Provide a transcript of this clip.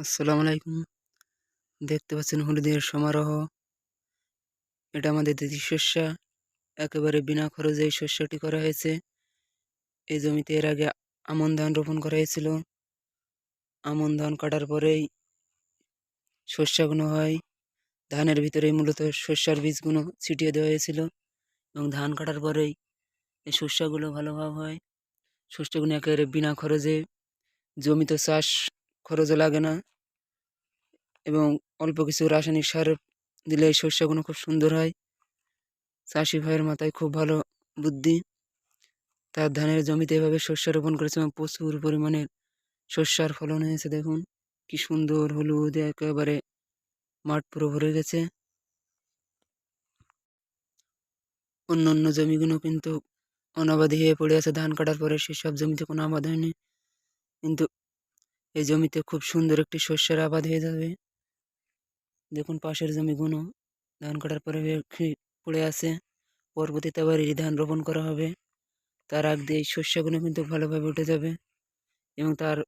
আসসালামু আলাইকুম। দেখতে পাচ্ছেন হলুদের সমারোহ। এটা আমাদের দেশি শস্য। একেবারে বিনা খরচে এই শস্যটি করা হয়েছে। এই জমিতে এর আগে আমন ধান রোপণ করা হয়েছিল। আমন ধান কাটার পরেই শস্যগুলো হয়। ধানের ভিতরে মূলত শস্যার বীজগুলো ছিটিয়ে দেওয়া হয়েছিল এবং ধান কাটার পরেই এই শস্যগুলো ভালোভাবে হয়। শস্যগুলো একেবারে বিনা খরচে জমিতে চাষ খরচও লাগে না এবং অল্প কিছু রাসায়নিক সার দিলে এই শস্যগুলো খুব সুন্দর হয়। চাষি ভাইয়ের মাথায় খুব ভালো বুদ্ধি। তার ধানের জমিতে এভাবে শস্য রোপণ করেছে এবং প্রচুর পরিমাণে শস্যার ফলন হয়েছে, দেখুন। কি সুন্দর হলুদ একেবারে মাঠ পুরো ভরে গেছে। অন্য অন্য জমিগুলো কিন্তু অনাবাদি হয়ে পড়ে আছে। ধান কাটার পরে সেসব জমিতে কোনো আবাদ হয়নি। কিন্তু এই জমিতে খুব সুন্দর একটি শস্যের আবাদ হয়ে যাবে। দেখুন পাশের জমিগুলো, ধান কাটার পরে পড়ে আছে। পরবর্তীতে আবার এই ধান রোপণ করা হবে। তার আগ দিয়ে এই শস্যগুলো কিন্তু ভালোভাবে উঠে যাবে এবং তার